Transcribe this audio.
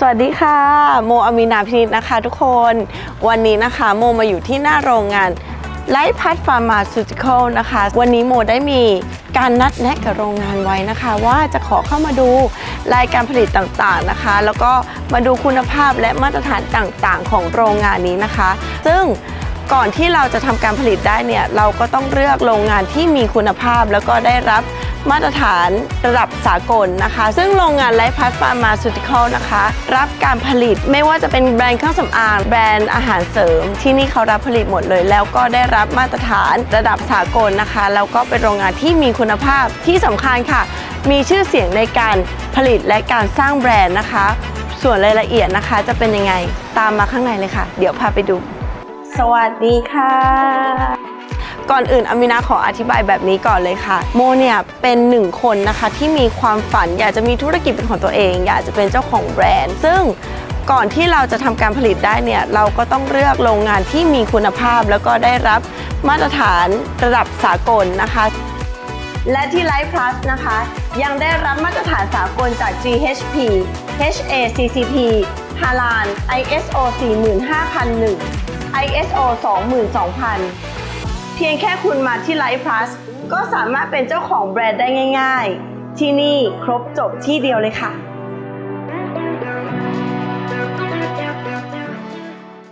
สวัสดีค่ะ โมอามีนาพินิจนะคะทุกคน วันนี้นะคะโมมาอยู่ที่หน้าโรงงานไลฟ์พัทฟาร์มาซูติคอลนะคะ วันนี้โมได้มีการนัดแนะกับโรงงานไว้นะคะ ว่าจะขอเข้ามาดูรายการผลิตต่างๆนะคะ แล้วก็มาดูคุณภาพและมาตรฐานต่างๆ ของโรงงานนี้นะคะ ซึ่งก่อนที่เราจะทำการผลิตได้เนี่ยเราก็ต้องเลือกโรงงานที่มีคุณภาพแล้วก็ได้รับ มาตรฐานระดับสากลนะคะ ซึ่งโรงงานไลฟ์พัทฟาร์มาซูติคอลนะคะ รับการผลิตไม่ว่าจะเป็นแบรนด์เครื่องสำอางแบรนด์อาหารเสริม ที่นี่เขารับผลิตหมดเลย แล้วก็ได้รับมาตรฐานระดับสากลนะคะ แล้วก็เป็นโรงงานที่มีคุณภาพที่สำคัญค่ะ มีชื่อเสียงในการผลิตและการสร้างแบรนด์นะคะ ส่วนรายละเอียดนะคะจะเป็นยังไงตามมาข้างในเลยค่ะ เดี๋ยวพาไปดู สวัสดีค่ะ ก่อนอื่นอามินาขออธิบายแบบนี้ก่อนเลยค่ะ โมเนี่ยเป็นหนึ่งคนนะคะที่มีความฝันอยากจะมีธุรกิจเป็นของตัวเอง อยากจะเป็นเจ้าของแบรนด์ ซึ่งก่อนที่เราจะทำการผลิตได้เนี่ยเราก็ต้องเลือกโรงงานที่มีคุณภาพ แล้วก็ได้รับมาตรฐานระดับสากลนะคะ และที่ Life Plus นะคะ ยังได้รับมาตรฐานสากลจาก GHP HACCP HALAN ISO 45001 ISO 22000 เพียงแค่คุณมาที่ไลฟ์พลัสก็สามารถเป็นเจ้าของแบรนด์ได้ง่าย ๆ ที่นี่ครบจบที่เดียวเลยค่ะ